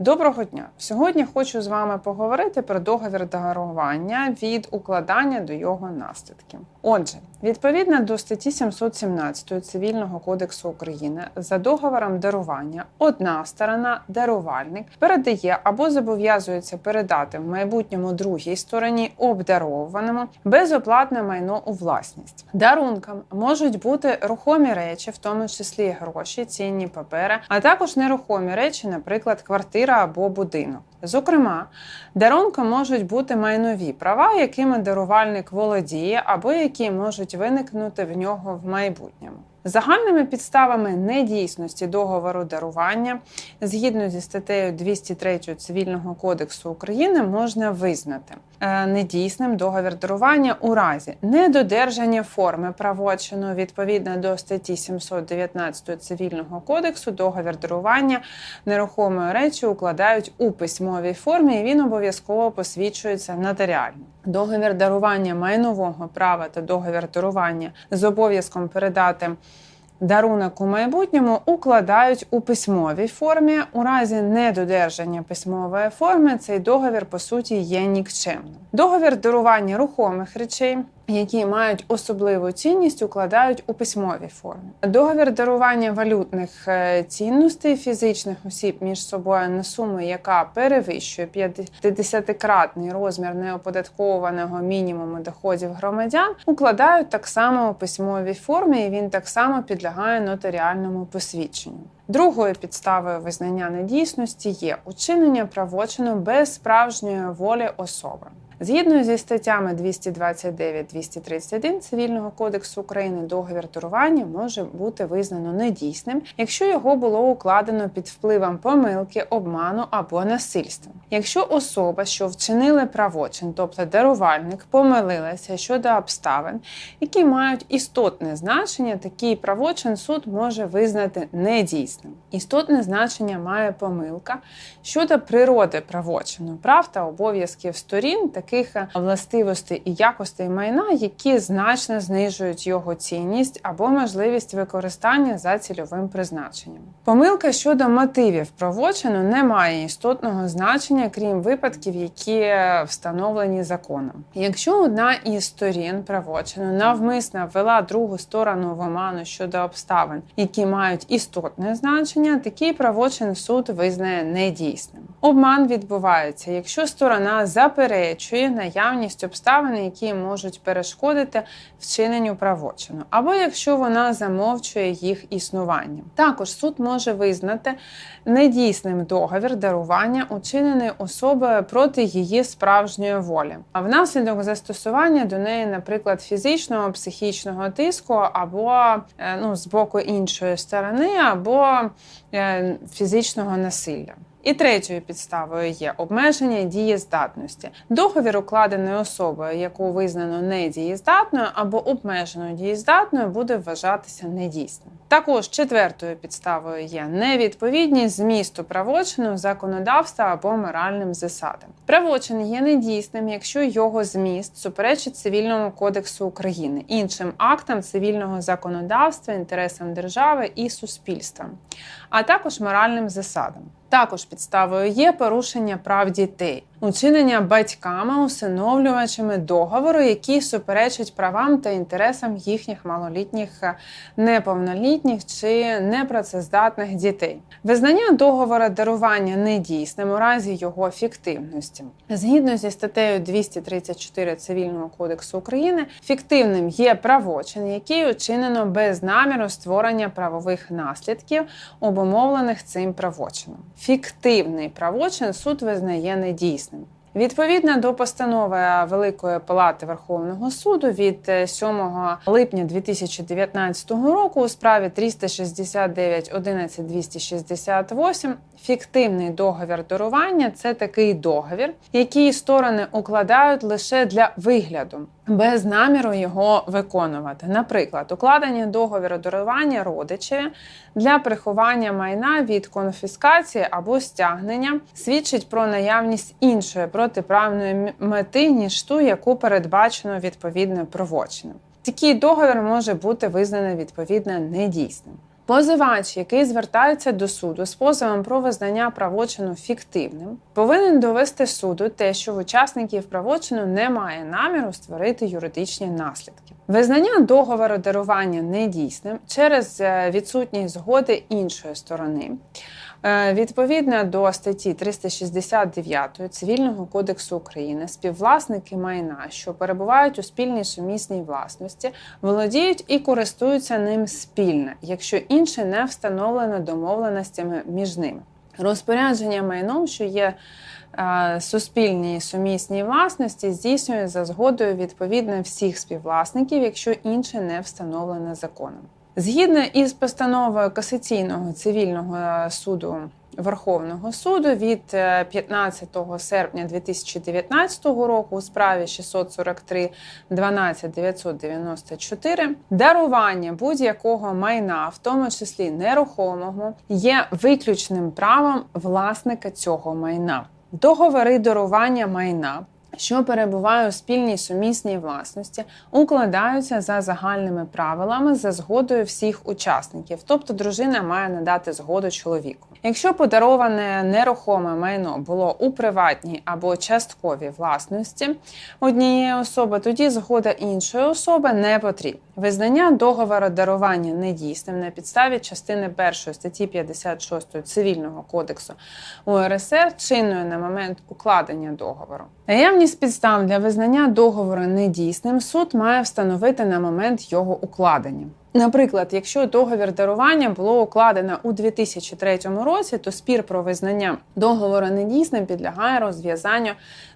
Доброго дня! Сьогодні хочу з вами поговорити про договір дарування від укладання до його наслідків. Отже, відповідно до статті 717 Цивільного кодексу України за договором дарування одна сторона, дарувальник, передає або зобов'язується передати в майбутньому другій стороні обдаровуваному безоплатне майно у власність. Дарунком можуть бути рухомі речі, в тому числі гроші, цінні папери, а також нерухомі речі, наприклад, квартира або будинок. Зокрема, дарунком можуть бути майнові права, якими дарувальник володіє, або які можуть виникнути в нього в майбутньому. Загальними підставами недійсності договору дарування згідно зі статтею 203 Цивільного кодексу України можна визнати е, недійсним договір дарування у разі недодержання форми правочину відповідно до статті 719 Цивільного кодексу. Договір дарування нерухомої речі укладають у письмовій формі, і він обов'язково посвідчується нотаріально. Договір дарування майнового права та договір дарування з обов'язком передати. Дарунок у майбутньому укладають у письмовій формі. У разі недодержання письмової форми цей договір по суті є нікчемним. Договір дарування рухомих речей, які мають особливу цінність, укладають у письмовій формі. Договір дарування валютних е, цінностей фізичних осіб між собою на суму, яка перевищує 50-кратний розмір неоподаткованого мінімуму доходів громадян, укладають так само у письмовій формі, і він так само підлягає нотаріальному посвідченню. Другою підставою визнання недійсності є учинення правочину без справжньої волі особи. Згідно зі статтями 229-231 Цивільного кодексу України, договір дарування може бути визнано недійсним, якщо його було укладено під впливом помилки, обману або насильства. Якщо особа, що вчинили правочин, тобто дарувальник, помилилася щодо обставин, які мають істотне значення, такий правочин суд може визнати недійсним. Істотне значення має помилка щодо природи правочину, прав та обов'язків сторін таких властивостей і якостей майна, які значно знижують його цінність або можливість використання за цільовим призначенням. Помилка щодо мотивів правочину не має істотного значення, крім випадків, які встановлені законом. Якщо одна із сторін правочину навмисно ввела другу сторону в оману щодо обставин, які мають істотне значення, такий правочин суд визнає недійсним. Обман відбувається, якщо сторона заперечує наявність обставин, які можуть перешкодити вчиненню правочину, або якщо вона замовчує їх існування. Також суд може визнати недійсним договір дарування, учинений особою проти її справжньої волі, а внаслідок застосування до неї, наприклад, фізичного, психічного тиску, або е, ну, з боку іншої сторони, або е, фізичного насилля. І третьою підставою є обмеження дієздатності. Договір укладений особою, яку визнано недієздатною або обмеженою дієздатною, буде вважатися недійсним. Також четвертою підставою є невідповідність змісту правочину законодавства або моральним засадам. Правочин є недійсним, якщо його зміст суперечить цивільному кодексу України, іншим актам цивільного законодавства, інтересам держави і суспільства, а також моральним засадам. Також підставою є порушення прав дітей, учинення батьками, усиновлювачами договору, які суперечать правам та інтересам їхніх малолітніх, неповнолітніх чи непрацездатних дітей. Визнання договору дарування недійсним у разі його фіктивності. Згідно зі статтею 234 Цивільного кодексу України, фіктивним є правочин, який учинено без наміру створення правових наслідків, обумовлених цим правочином. Фіктивний правочин суд визнає недійсним. Відповідно до постанови Великої Палати Верховного суду від 7 липня 2019 року у справі 369 11 268 фіктивний договір дарування це такий договір, який сторони укладають лише для вигляду, без наміру його виконувати. Наприклад, укладення договіру дарування родичеві для приховання майна від конфіскації або стягнення свідчить про наявність іншої протиправної мети, ніж ту, яку передбачено відповідним правочином. Такий договір може бути визнаний відповідно недійсним. Позивач, який звертається до суду з позовом про визнання правочину фіктивним, повинен довести суду те, що в учасників правочину немає наміру створити юридичні наслідки. Визнання договору дарування недійсним через е, відсутність згоди іншої сторони. Е, Відповідно до статті 369 Цивільного кодексу України, співвласники майна, що перебувають у спільній сумісній власності, володіють і користуються ним спільно, якщо інше не встановлено домовленостями між ними. Розпорядження майном, що є е, суспільній сумісній власності, здійснює за згодою відповідно всіх співвласників, якщо інше не встановлено законом. Згідно із постановою касаційного цивільного е, суду Верховного суду від е, 15 серпня 2019 року у справі 643 12 994 дарування будь-якого майна, в тому числі нерухомого, є виключним правом власника цього майна. Договори дарування майна що перебуває у спільній сумісній власності, укладаються за загальними правилами за згодою всіх учасників, тобто дружина має надати згоду чоловіку. Якщо подароване нерухоме майно було у приватній або частковій власності однієї особи, тоді згода іншої особи не потрібна. Визнання договору дарування недійсним на підставі частини 1 статті 56 Цивільного кодексу УРСР чинною на момент укладення договору. Наявність підстав для визнання договору недійсним суд має встановити на момент його укладення. Наприклад, якщо договір дарування було укладено у 2003 році, то спір про визнання договору недійсним підлягає розв'язанню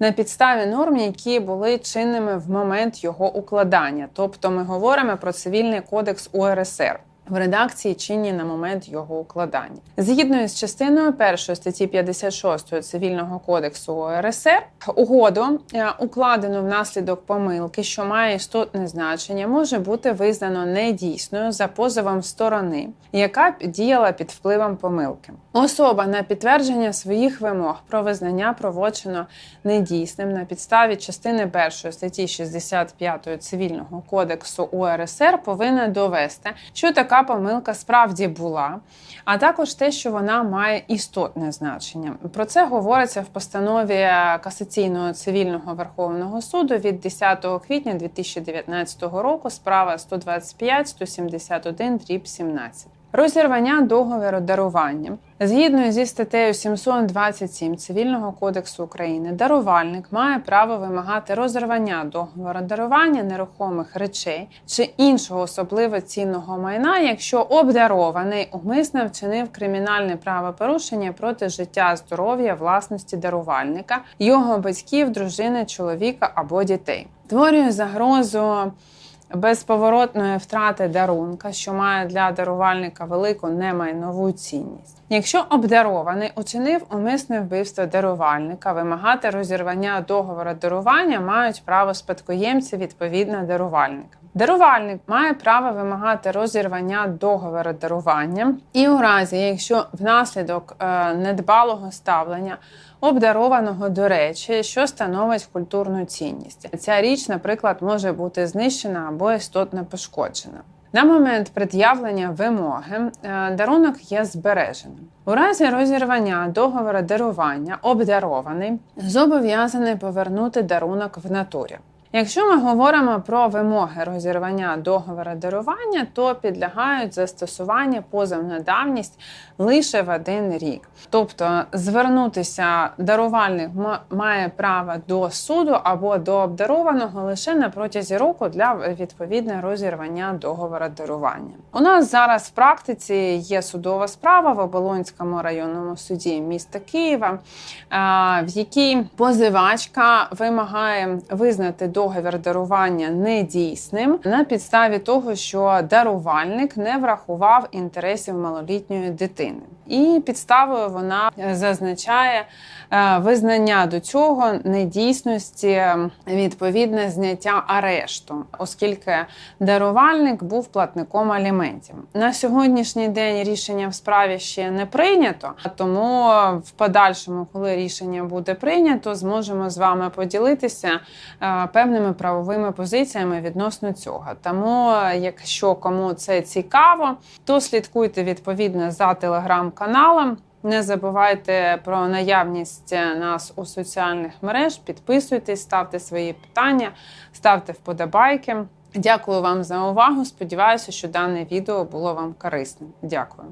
на підставі норм, які були чинними в момент його укладання. Тобто ми говоримо про цивільний кодекс УРСР. В редакції чинні на момент його укладання згідно із частиною 1 статті 56 цивільного кодексу ОРСР, угоду е, укладену внаслідок помилки, що має істотне значення, може бути визнано недійсною за позовом сторони, яка діяла під впливом помилки. Особа на підтвердження своїх вимог про визнання правочину недійсним на підставі частини 1 статті 65 цивільного кодексу УРСР повинна довести, що така помилка справді була, а також те, що вона має істотне значення. Про це говориться в постанові касаційного цивільного верховного суду від 10 квітня 2019 року. Справа 125 171 дріб 17. Розірвання договору дарування згідно зі статтею 727 цивільного кодексу України, дарувальник має право вимагати розірвання договору дарування нерухомих речей чи іншого особливо цінного майна, якщо обдарований умисно вчинив кримінальне правопорушення проти життя, здоров'я, власності дарувальника, його батьків, дружини, чоловіка або дітей. Творює загрозу безповоротної втрати дарунка, що має для дарувальника велику немайнову цінність. Якщо обдарований учинив умисне вбивство дарувальника, вимагати розірвання договору дарування мають право спадкоємці відповідно дарувальника. Дарувальник має право вимагати розірвання договору дарування, і у разі, якщо внаслідок е, недбалого ставлення обдарованого до речі, що становить культурну цінність, ця річ, наприклад, може бути знищена або істотно пошкоджена. На момент пред'явлення вимоги е, дарунок є збереженим. У разі розірвання договору дарування обдарований зобов'язаний повернути дарунок в натурі. Якщо ми говоримо про вимоги розірвання договору дарування, то підлягають застосування позов на давність лише в один рік. Тобто звернутися дарувальник має право до суду або до обдарованого лише на протязі року для відповідне розірвання договору дарування. У нас зараз в практиці є судова справа в Оболонському районному суді міста Києва, в якій позивачка вимагає визнати договір дарування недійсним на підставі того, що дарувальник не врахував інтересів малолітньої дитини. І підставою вона е, зазначає е, визнання до цього недійсності відповідне зняття арешту, оскільки дарувальник був платником аліментів. На сьогоднішній день рішення в справі ще не прийнято, тому в подальшому, коли рішення буде прийнято, зможемо з вами поділитися е, певними правовими позиціями відносно цього. Тому, якщо кому це цікаво, то слідкуйте відповідно за телеграм-каналом. Не забувайте про наявність нас у соціальних мереж. Підписуйтесь, ставте свої питання, ставте вподобайки. Дякую вам за увагу. Сподіваюся, що дане відео було вам корисним. Дякую.